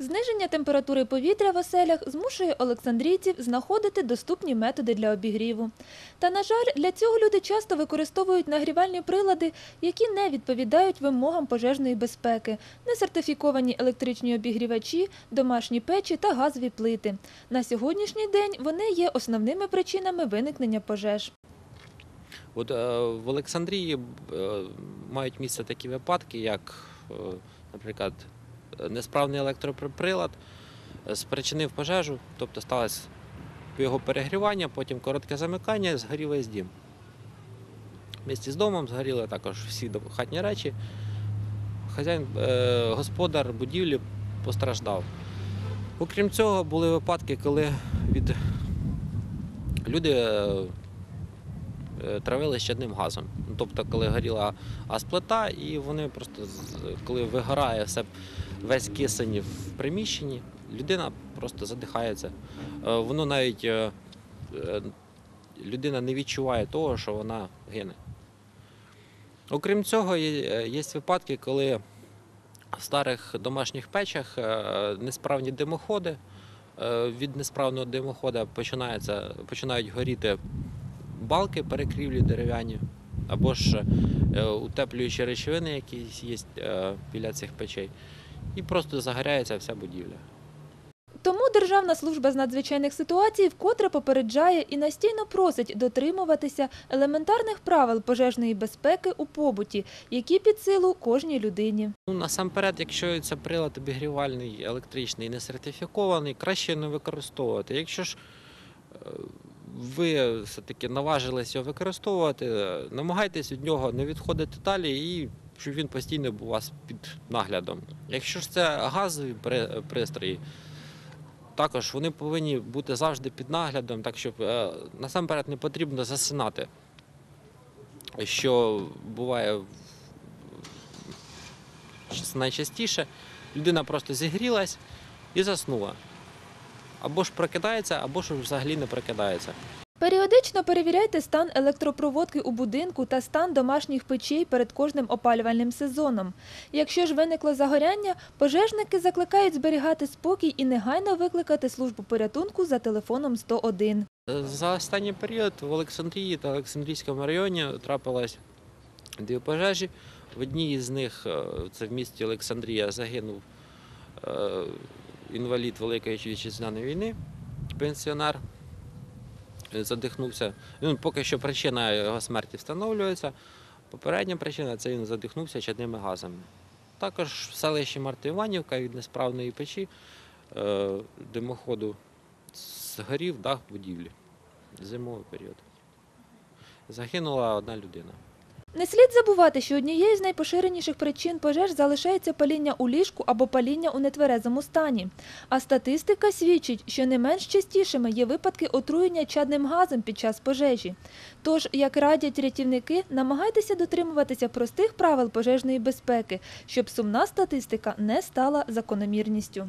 Зниження температури повітря в оселях змушує олександрійців знаходити доступні методи для обігріву. Та, на жаль, для цього люди часто використовують нагрівальні прилади, які не відповідають вимогам пожежної безпеки, несертифіковані електричні обігрівачі, домашні печі та газові плити. На сьогоднішній день вони є основними причинами виникнення пожеж. От е, в Олександрії е, мають місце такі випадки, як, е, наприклад, несправний електроприлад е, спричинив пожежу, тобто сталося його перегрівання, потім коротке замикання, згорів весь дім. Місті з домом згоріли також всі хатні речі. Хазяїн, е, господар будівлі постраждав. Окрім цього, були випадки, коли від люди е, травили щадним газом. Тобто, коли горіла газплита, і вони просто, коли вигорає все, весь кисень в приміщенні, людина просто задихається. Е, Воно навіть е, е, людина не відчуває того, що вона гине. Окрім цього, є, випадки, коли в старих домашніх печах несправні димоходи. Від несправного димохода починається, починають горіти балки перекрівлі дерев'яні, або ж утеплюючі речовини, які є біля цих печей, і просто загоряється вся будівля. Тому Державна служба з надзвичайних ситуацій вкотре попереджає і настійно просить дотримуватися елементарних правил пожежної безпеки у побуті, які під силу кожній людині. Ну, насамперед, якщо це прилад обігрівальний, електричний, не сертифікований, краще не використовувати. Якщо ж е, ви все-таки наважились його використовувати, е, намагайтесь від нього не відходити далі і щоб він постійно був у вас під наглядом. Якщо ж це газові пристрої, також вони повинні бути завжди під наглядом, так щоб е, насамперед не потрібно засинати, що буває найчастіше людина просто зігрілась і заснула. Або ж прокидається, або ж взагалі не прокидається. Періодично перевіряйте стан електропроводки у будинку та стан домашніх печей перед кожним опалювальним сезоном. Якщо ж виникло загоряння, пожежники закликають зберігати спокій і негайно викликати службу порятунку за телефоном 101. Е, За останній період в Олександрії та Олександрійському районі трапилось дві пожежі. В одній з них, е, це в місті Олександрія, загинув е, інвалід Великої вітчизняної війни, пенсіонер. Е, Задихнувся. Ну, поки що причина його смерті встановлюється. Попередня причина це він задихнувся чадними газами. Також в селищі Мартиванівка від несправної печі е, димоходу згорів дах будівлі. Зимовий період. Загинула одна людина. Не слід забувати, що однією з найпоширеніших причин пожеж залишається паління у ліжку або паління у нетверезому стані. А статистика свідчить, що не менш частішими є випадки отруєння чадним газом під час пожежі. Тож, як радять рятівники, намагайтеся дотримуватися простих правил пожежної безпеки, щоб сумна статистика не стала закономірністю.